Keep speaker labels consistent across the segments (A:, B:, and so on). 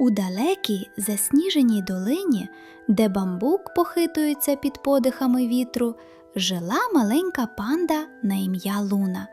A: У далекій засніженій долині, де бамбук похитується під подихами вітру, жила маленька панда на ім'я Луна.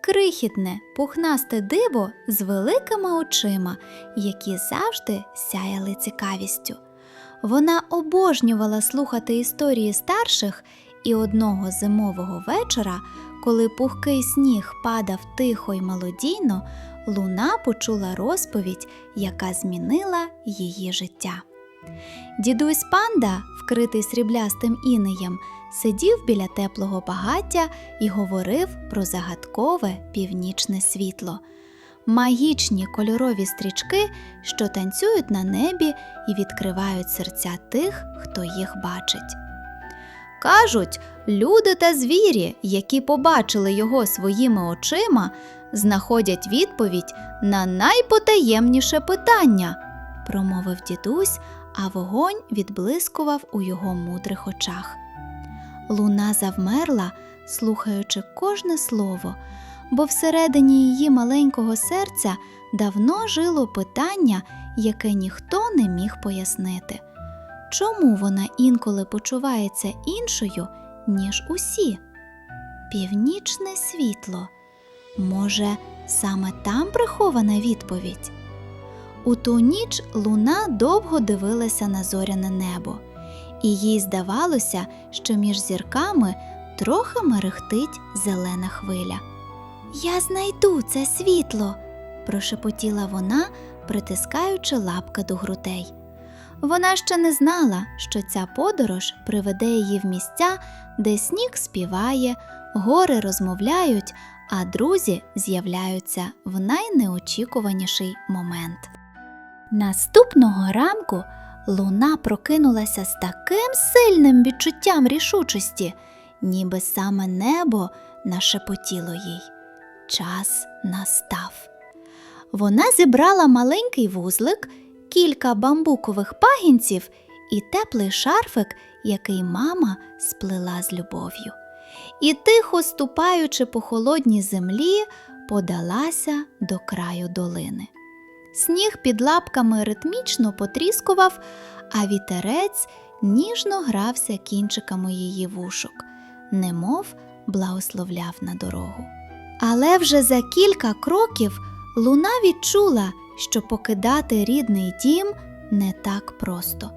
A: Крихітне, пухнасте диво з великими очима, які завжди сяяли цікавістю. Вона обожнювала слухати історії старших, і одного зимового вечора, коли пухкий сніг падав тихо й мелодійно, Луна почула розповідь, яка змінила її життя. Дідусь панда, вкритий сріблястим інеєм, сидів біля теплого багаття і говорив про загадкове північне світло. Магічні кольорові стрічки, що танцюють на небі і відкривають серця тих, хто їх бачить. Кажуть, люди та звірі, які побачили його своїми очима, знаходять відповідь на найпотаємніше питання, промовив дідусь, а вогонь відблискував у його мудрих очах. Луна завмерла, слухаючи кожне слово, бо всередині її маленького серця давно жило питання, яке ніхто не міг пояснити. Чому вона інколи почувається іншою, ніж усі? Північне світло. Може, саме там прихована відповідь? У ту ніч луна довго дивилася на зоряне небо, і їй здавалося, що між зірками трохи мерехтить зелена хвиля. Я знайду це світло, прошепотіла вона, притискаючи лапки до грудей. Вона ще не знала, що ця подорож приведе її в місця, де сніг співає, гори розмовляють, а друзі з'являються в найнеочікуваніший момент. Наступного ранку луна прокинулася з таким сильним відчуттям рішучості, ніби саме небо нашепотіло їй. Час настав. Вона зібрала маленький вузлик, кілька бамбукових пагінців і теплий шарфик, який мама сплела з любов'ю. І тихо ступаючи по холодній землі, подалася до краю долини. Сніг під лапками ритмічно потріскував, а вітерець ніжно грався кінчиками її вушок, немов благословляв на дорогу. Але вже за кілька кроків луна відчула, що покидати рідний дім не так просто.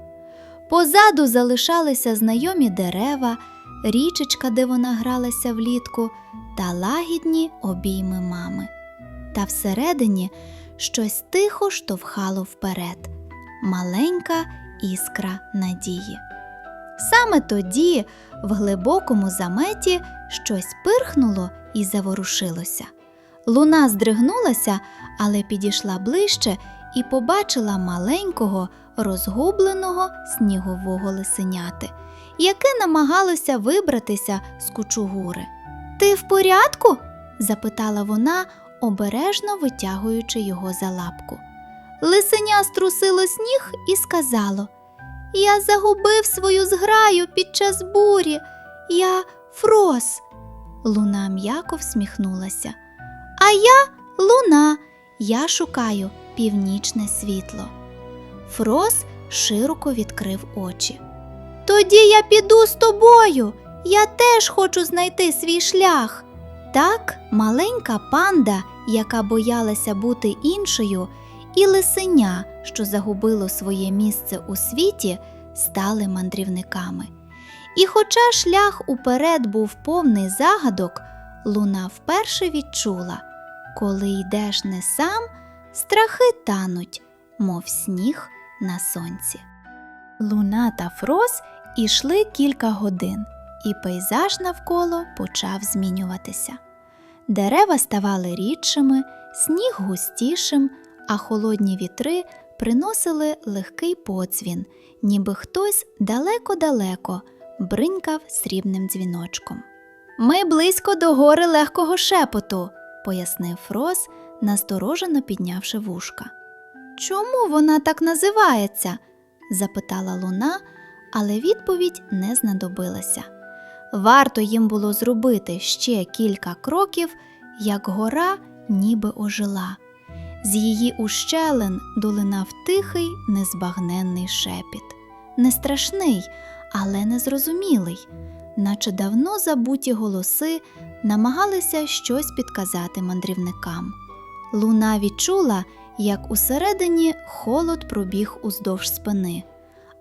A: Позаду залишалися знайомі дерева, річечка, де вона гралася влітку, та лагідні обійми мами. Та всередині щось тихо штовхало вперед маленька іскра надії. Саме тоді, в глибокому заметі, щось пирхнуло і заворушилося. Луна здригнулася, але підійшла ближче і побачила маленького, розгубленого снігового лисеняти, яке намагалося вибратися з кучугури. Ти в порядку? запитала вона, обережно витягуючи його за лапку. Лисеня струсило сніг і сказало Я загубив свою зграю під час бурі. Я Фрос. Луна м'яко всміхнулася. А я луна. Я шукаю північне світло. Фрос широко відкрив очі. Тоді я піду з тобою. Я теж хочу знайти свій шлях. Так, маленька панда, яка боялася бути іншою, і лисеня, що загубило своє місце у світі, стали мандрівниками. І хоча шлях уперед був повний загадок, луна вперше відчула, коли йдеш не сам, страхи тануть, мов сніг на сонці. Луна та Фрос ішли кілька годин, і пейзаж навколо почав змінюватися. Дерева ставали рідшими, сніг густішим, а холодні вітри приносили легкий поцвін, ніби хтось далеко-далеко бринькав срібним дзвіночком. Ми близько до гори легкого шепоту, пояснив Фрос, насторожено піднявши вушка. Чому вона так називається? запитала луна, але відповідь не знадобилася. Варто їм було зробити ще кілька кроків, як гора ніби ожила. З її ущелин долинав тихий, незбагненний шепіт. Не страшний, але незрозумілий, наче давно забуті голоси намагалися щось підказати мандрівникам. Луна відчула, як усередині холод пробіг уздовж спини,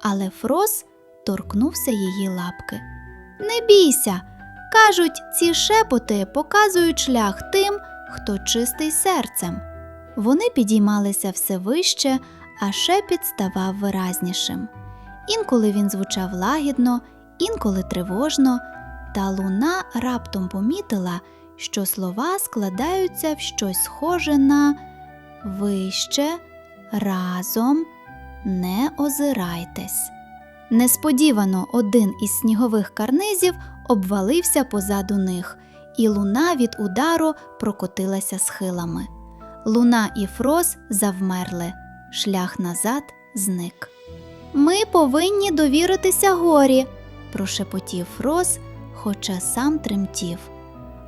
A: але Фрос торкнувся її лапки. Не бійся! Кажуть, ці шепоти показують шлях тим, хто чистий серцем. Вони підіймалися все вище, а шепіт ставав виразнішим. Інколи він звучав лагідно, інколи тривожно, та луна раптом помітила, що слова складаються в щось схоже на вище, разом, не озирайтесь. Несподівано один із снігових карнизів обвалився позаду них, і луна від удару прокотилася схилами. Луна і Фрос завмерли, шлях назад зник. Ми повинні довіритися горі, прошепотів Фрос, хоча сам тремтів.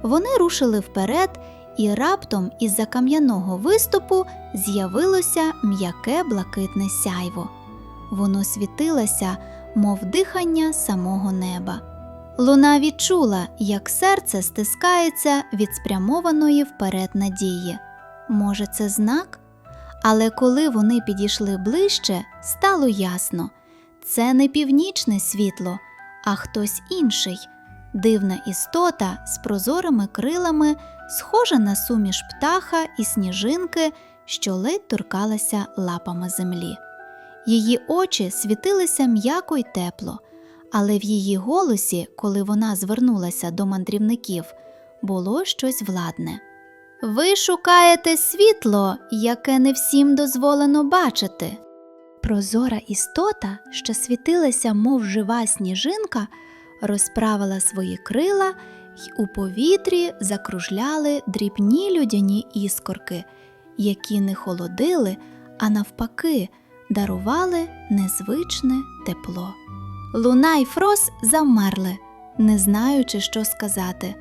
A: Вони рушили вперед, і раптом із-за кам'яного виступу з'явилося м'яке блакитне сяйво. Воно світилося, мов дихання самого неба. Луна відчула, як серце стискається від спрямованої вперед надії. Може, це знак? Але коли вони підійшли ближче, стало ясно це не північне світло, а хтось інший, дивна істота з прозорими крилами, схожа на суміш птаха і сніжинки, що ледь торкалася лапами землі. Її очі світилися м'яко й тепло, але в її голосі, коли вона звернулася до мандрівників, було щось владне. Ви шукаєте світло, яке не всім дозволено бачити. Прозора істота, що світилася, мов жива сніжинка, розправила свої крила й у повітрі закружляли дрібні людяні іскорки, які не холодили, а навпаки, дарували незвичне тепло. Луна й Фрос замерли, не знаючи, що сказати,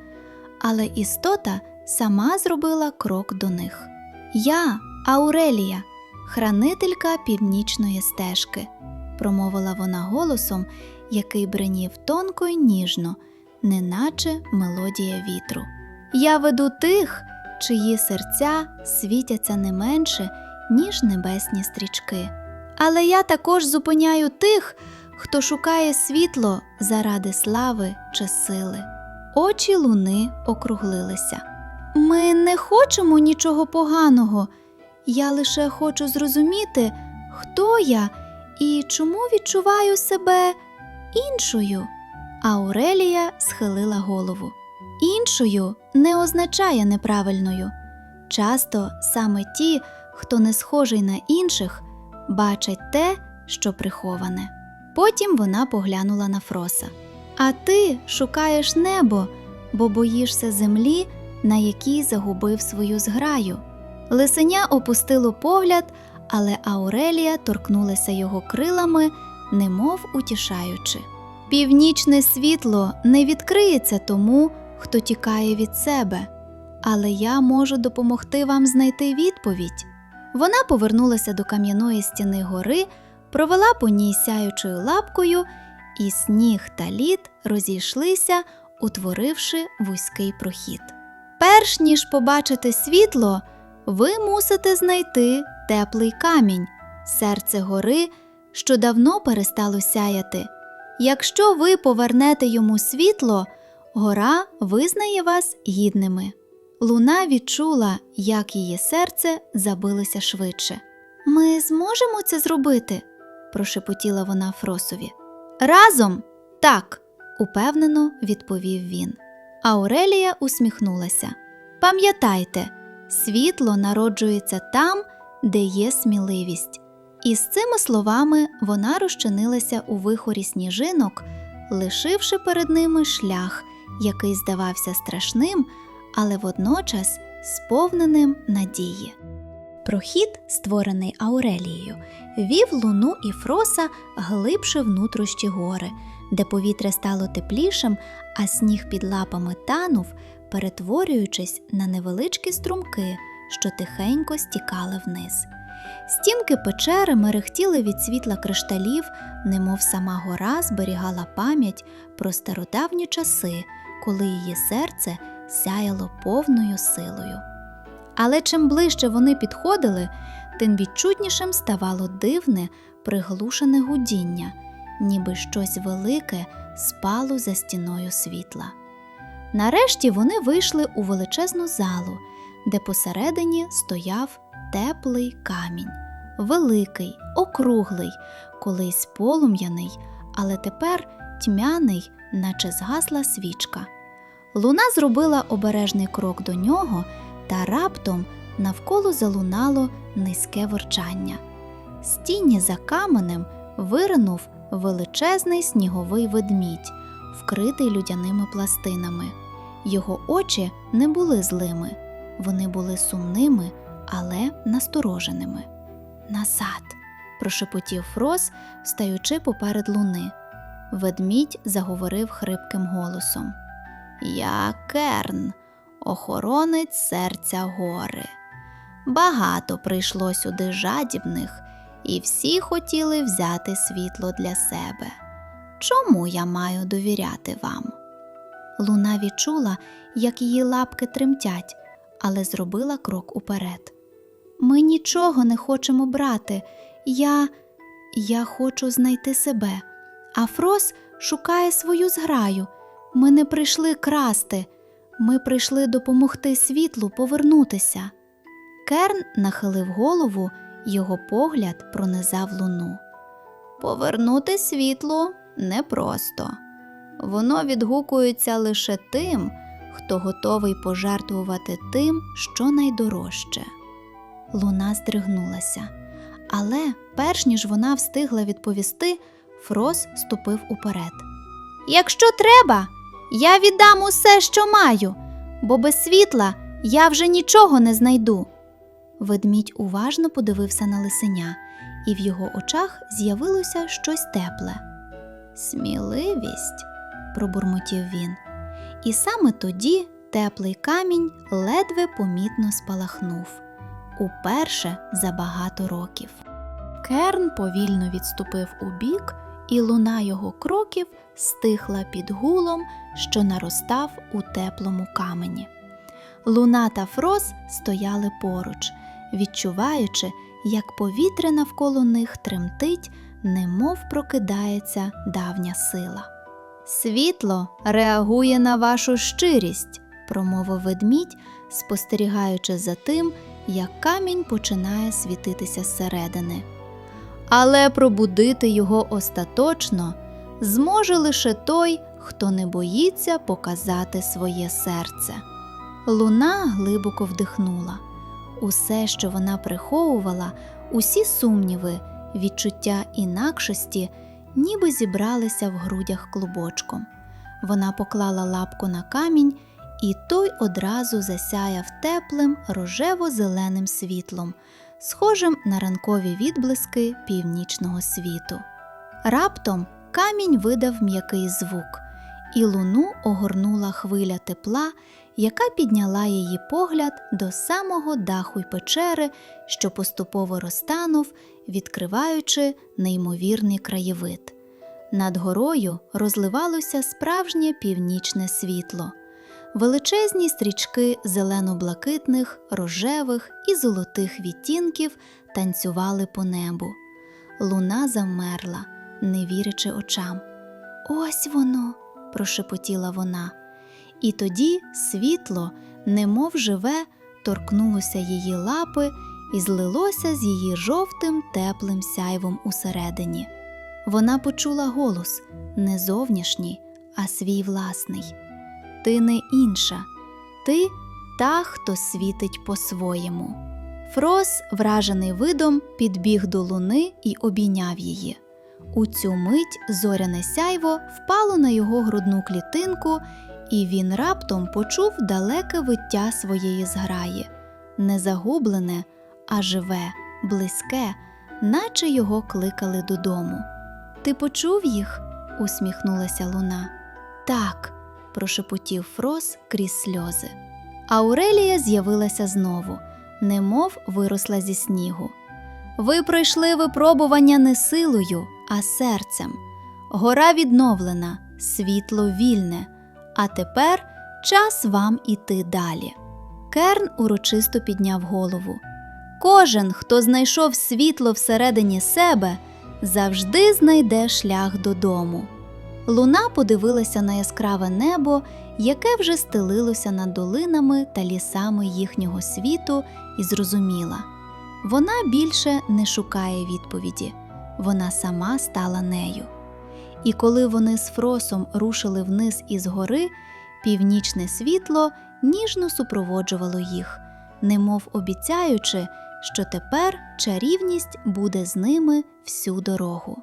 A: але істота сама зробила крок до них. Я, Аурелія, хранителька північної стежки, промовила вона голосом, який бринів тонко й ніжно, неначе мелодія вітру. Я веду тих, чиї серця світяться не менше, ніж небесні стрічки. Але я також зупиняю тих, хто шукає світло заради слави чи сили. Очі луни округлилися. Ми не хочемо нічого поганого. Я лише хочу зрозуміти, хто я і чому відчуваю себе іншою. Аурелія схилила голову. Іншою не означає неправильною. Часто саме ті, хто не схожий на інших, бачать те, що приховане. Потім вона поглянула на Фроса. А ти шукаєш небо, бо боїшся землі, на якій загубив свою зграю. Лисеня опустило погляд, але Аурелія торкнулася його крилами, немов утішаючи. Північне світло не відкриється тому, хто тікає від себе, але я можу допомогти вам знайти відповідь. Вона повернулася до кам'яної стіни гори, провела по ній сяючою лапкою, і сніг та лід розійшлися, утворивши вузький прохід. Перш ніж побачити світло, ви мусите знайти теплий камінь, серце гори, що давно перестало сяяти. Якщо ви повернете йому світло, гора визнає вас гідними. Луна відчула, як її серце забилося швидше. Ми зможемо це зробити? прошепотіла вона Фросові. Разом так, упевнено відповів він. Аурелія усміхнулася. Пам'ятайте, світло народжується там, де є сміливість. І з цими словами вона розчинилася у вихорі сніжинок, лишивши перед ними шлях, який здавався страшним, але водночас сповненим надії. Прохід, створений Аурелією, вів луну і фроса глибше в нутрощі гори, де повітря стало теплішим, а сніг під лапами танув, перетворюючись на невеличкі струмки, що тихенько стікали вниз. Стінки печери мерехтіли від світла кришталів, немов сама гора зберігала пам'ять про стародавні часи, коли її серце сяяло повною силою. Але чим ближче вони підходили, тим відчутнішим ставало дивне, приглушене гудіння, ніби щось велике спало за стіною світла. Нарешті вони вийшли у величезну залу, де посередині стояв теплий камінь, великий, округлий, колись полум'яний, але тепер тьмяний, наче згасла свічка. Луна зробила обережний крок до нього, та раптом навколо залунало низьке ворчання. З тіні за каменем виринув величезний сніговий ведмідь, вкритий людяними пластинами. Його очі не були злими, вони були сумними, але настороженими. Назад, прошепотів Фрос, стаючи поперед луни. Ведмідь заговорив хрипким голосом. Я Керн, охоронець серця гори. Багато прийшло сюди жадібних, і всі хотіли взяти світло для себе. Чому я маю довіряти вам? Луна відчула, як її лапки тремтять, але зробила крок уперед. Ми нічого не хочемо брати. Я. Я хочу знайти себе. А Фрос шукає свою зграю. Ми не прийшли красти. Ми прийшли допомогти світлу повернутися. Керн нахилив голову, його погляд пронизав луну. Повернути світло непросто. Воно відгукується лише тим, хто готовий пожертвувати тим, що найдорожче. Луна здригнулася, але перш ніж вона встигла відповісти, Фрос ступив уперед. Якщо треба, я віддам усе, що маю, бо без світла я вже нічого не знайду. Ведмідь уважно подивився на лисеня, і в його очах з'явилося щось тепле. Сміливість, пробурмотів він. І саме тоді теплий камінь ледве помітно спалахнув уперше за багато років. Керн повільно відступив у бік, і луна його кроків стихла під гулом, що наростав у теплому камені. Луна та Фрос стояли поруч, відчуваючи, як повітря навколо них тремтить, немов прокидається давня сила. Світло реагує на вашу щирість, промовив ведмідь, спостерігаючи за тим, як камінь починає світитися зсередини. Але пробудити його остаточно зможе лише той, хто не боїться показати своє серце. Луна глибоко вдихнула. Усе, що вона приховувала, усі сумніви, відчуття інакшості, ніби зібралися в грудях клубочком. Вона поклала лапку на камінь, і той одразу засяяв теплим рожево-зеленим світлом, схожим на ранкові відблиски північного світу. Раптом камінь видав м'який звук, і луну огорнула хвиля тепла, яка підняла її погляд до самого даху й печери, що поступово розтанув, відкриваючи неймовірний краєвид. Над горою розливалося справжнє північне світло. Величезні стрічки зелено-блакитних, рожевих і золотих відтінків танцювали по небу. Луна замерла, не вірячи очам. Ось воно, прошепотіла вона. І тоді світло, немов живе, торкнулося її лапи і злилося з її жовтим теплим сяйвом усередині. Вона почула голос не зовнішній, а свій власний. Ти не інша, ти та, хто світить по-своєму. Фрос, вражений видом, підбіг до луни і обійняв її. У цю мить зоряне сяйво впало на його грудну клітинку, і він раптом почув далеке виття своєї зграї, не загублене, а живе, близьке, наче його кликали додому. Ти почув їх? усміхнулася луна. Так, прошепотів Фрос крізь сльози. Аурелія з'явилася знову, немов виросла зі снігу. Ви пройшли випробування не силою, а серцем. Гора відновлена, світло вільне, а тепер час вам іти далі. Керн урочисто підняв голову. Кожен, хто знайшов світло всередині себе, завжди знайде шлях додому. Луна подивилася на яскраве небо, яке вже стелилося над долинами та лісами їхнього світу, і зрозуміла вона більше не шукає відповіді, вона сама стала нею. І коли вони з Фросом рушили вниз із гори, північне світло ніжно супроводжувало їх, немов обіцяючи, що тепер чарівність буде з ними всю дорогу.